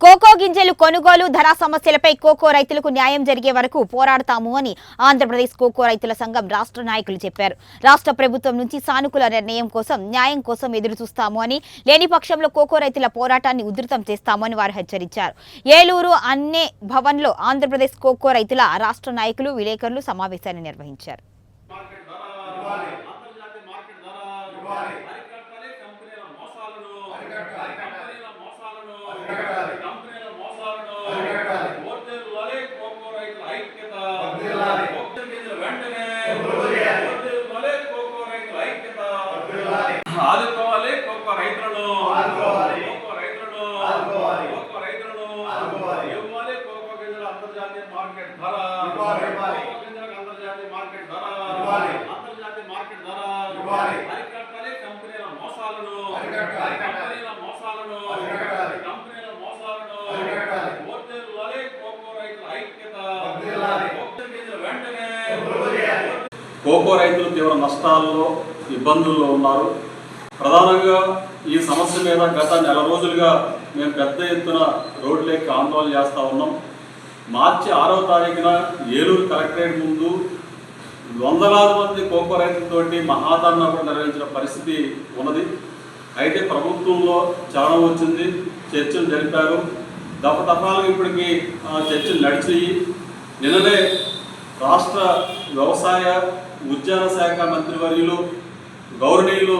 Cocoa గింజలు కొనుగోలు ధర సమస్యలపై కోకో రైతులకు న్యాయం జరిగే వరకు పోరాడతాము అని ఆంధ్రప్రదేశ్ కోకో రైతుల సంఘం రాష్ట్ర నాయకులు చెప్పారు. రాష్ట్ర ప్రభుత్వం నుంచి సానుకూల నిర్ణయం కోసం న్యాయం కోసం ఎదురు చూస్తాము అని లేని పక్షంలో కోకో రైతుల పోరాటాన్ని ఉధృతం చేస్తామని వారు హెచ్చరించారు. ఏలూరు అన్నే భవన్లో ఆంధ్రప్రదేశ్ కోకో రైతుల రాష్ట్ర నాయకులు విలేకరులు సమావేశాన్ని నిర్వహించారు మార్కెట్ ధర అంతర్జాతీయ మార్కెట్ ధర అరికట్టాలి కంపెనీల మోసాలను కంపెనీల మోసాలను కంపెనీల మోసాలను ఓటేరులాలే కోకో రైతుల ఐక్యత ఓటేరు గింజలు వెంటనే ఓటేరులాలే కోకో రైతుల ఐక్యత ఆదుకోవాలి కోకో రైతులను. కోకో రైతులను. కోకో రైతులను. ఇవ్వాలి కోకో గింజల అంతర్జాతీయ మార్కెట్ ధర. కోకో గింజలకు అంతర్జాతీయ మార్కెట్ ధర. అంతర్జాతీయ మార్కెట్ ధర అరికట్టాలి కంపెనీల మోసాలను కంపెనీల మోసాలను కంపెనీల మోసాలను ఓటేరులాలే కోకో రైతుల ఐక్యత ఓటేరు గింజలు వెంటనే కోకో రైతులు తీవ్ర నష్టాల్లో ఇబ్బందుల్లో ఉన్నారు. ప్రధానంగా ఈ సమస్య మీద గత నెల రోజులుగా మేము పెద్ద ఎత్తున రోడ్లెక్కి ఆందోళన చేస్తూ ఉన్నాం. మార్చి ఆరవ తారీఖున ఏలూరు కలెక్టరేట్ ముందు వందలాది మంది కోకో రైతులతోటి మహాధర్నా కూడా నిర్వహించిన పరిస్థితి ఉన్నది. అయితే ప్రభుత్వంలో చలనం వచ్చింది చర్చలు జరిపారు. దఫదఫాలుగా ఇప్పటికి ఆ, చర్చలు నడిచాయి నిన్ననే రాష్ట్ర వ్యవసాయ ఉద్యాన శాఖ మంత్రివర్యులు గౌరవనీయులు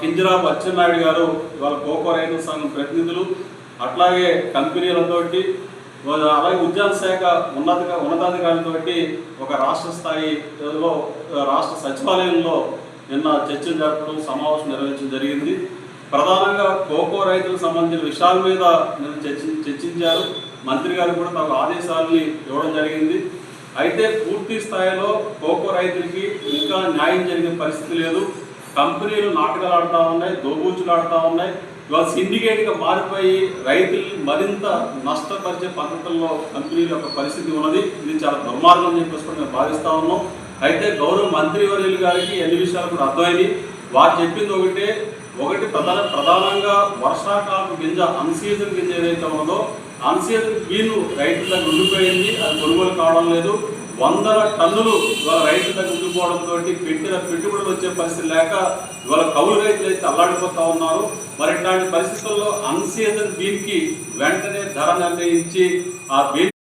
కింజరాబు అచ్చెన్నాయుడు గారు ఇవాళ కోకో రైతు సంఘం ప్రతినిధులు అట్లాగే కంపెనీలతోటి అలాగే ఉద్యాన శాఖ ఉన్నత ఉన్నతాధికారులతోటి ఒక రాష్ట్ర స్థాయిలో రాష్ట్ర సచివాలయంలో నిన్న చర్చలు జరపడం సమావేశం నిర్వహించడం జరిగింది. ప్రధానంగా కోకో రైతులకు సంబంధించిన విషయాల మీద నిన్న చర్చి చర్చించారు. మంత్రి గారు కూడా తమ ఆదేశాలని ఇవ్వడం జరిగింది. అయితే పూర్తి స్థాయిలో కోకో రైతులకి ఇంకా న్యాయం జరిగే పరిస్థితి లేదు. కంపెనీలు నాటకాలు ఆడుతూ ఉన్నాయి దోబూచులు ఆడుతూ ఉన్నాయి. ఇవాళ సిండికేట్గా మారిపోయి రైతుల్ని మరింత నష్టపరిచే పద్ధతుల్లో కంపెనీల యొక్క పరిస్థితి ఉన్నది. ఇది చాలా దుర్మార్గం అని చెప్పేసి కూడా మేము భావిస్తూ ఉన్నాం. అయితే గౌరవ మంత్రివర్యులు గారికి ఎన్ని విషయాలు కూడా అర్థమైంది. వారు చెప్పింది ఒకటే ఒకటి ప్రధాన ప్రధానంగా వర్షాకాలపు గింజ అన్సీజన్ గింజ ఏదైతే ఉన్నదో అన్సీజన్ బీను రైతుల దగ్గర ఉండిపోయింది అది కొనుగోలు కావడం లేదు. వందల టన్నులు ఇవాళ రైతుల దగ్గర ఉండిపోవడంతో పెట్టిన పెట్టుబడులు వచ్చే పరిస్థితి లేక ఇవాళ కౌలు రైతులు అయితే అల్లాడిపోతా ఉన్నారు. మరి ఇట్లాంటి పరిస్థితుల్లో అన్సీజన్ బీన్కి వెంటనే ధర నిర్ణయించి ఆ బీన్